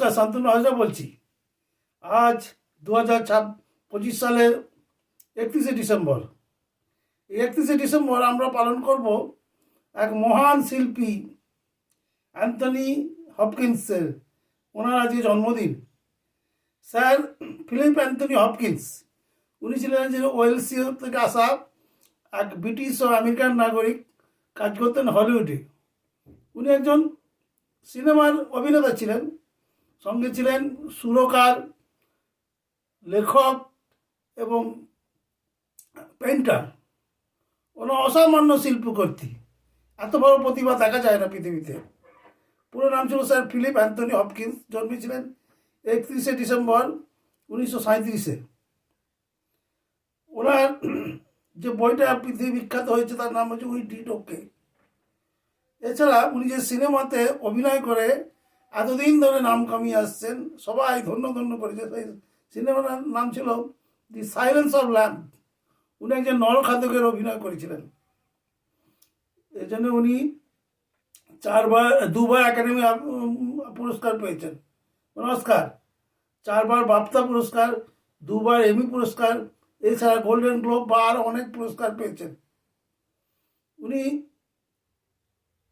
নমস্কার শান্তনু হাজরা বলছি। আজ দু হাজার পঁচিশ সালের একত্রিশে ডিসেম্বর। এই একত্রিশে ডিসেম্বর আমরা পালন করব এক মহান শিল্পী, অ্যান্থনি হপকিন্সের। ওনার আজকে জন্মদিন। স্যার ফিলিপ অ্যান্থনি হপকিন্স, উনি ছিলেন যে ওয়েলসি থেকে আসা এক ব্রিটিশ ও আমেরিকান নাগরিক, কাজ করতেন হলিউডে। উনি একজন সিনেমার অভিনেতা ছিলেন। সঙ্গে ছিলেন সুরকার, লেখক এবং পেন্টার ওনার অসামান্য শিল্পকর্তী এত বড় প্রতিভা দেখা যায় না পৃথিবীতে। পুরো নাম ছিল স্যার ফিলিপ অ্যান্থনি হপকিন্স। জন্মেছিলেন একত্রিশে ডিসেম্বর উনিশশো সাঁত্রিশে ওনার যে বইটা পৃথিবী বিখ্যাত হয়েছে তার নাম হচ্ছে উই ডিড ওকে এছাড়া উনি যে সিনেমাতে অভিনয় করে এতদিন ধরে নাম কামিয়ে আসছেন। সবাই ধন্য ধন্য করেছে সেই সিনেমার নাম ছিল দি সাইলেন্স অফ ল্যাম্প। উনি একজন নরখাদকের অভিনয় করেছিলেন। এই জন্য উনি চারবার, দুবার একাডেমি পুরস্কার পেয়েছেন। নমস্কার। চারবার বাপ্তা পুরস্কার, দুবার এমি পুরস্কার, এছাড়া গোল্ডেন গ্লোব বা আরও অনেক পুরস্কার পেয়েছেন। উনি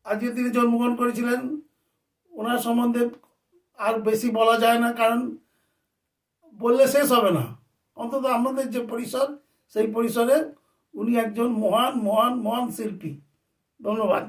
আজকে তিনি জন্মগ্রহণ করেছিলেন ওনার সম্বন্ধে আর বেশি বলা যায় না, কারণ বললে শেষ হবে না। অন্তত আমাদের যে পরিসর, সেই পরিসরে উনি একজন মহান মহান মহান শিল্পী। ধন্যবাদ।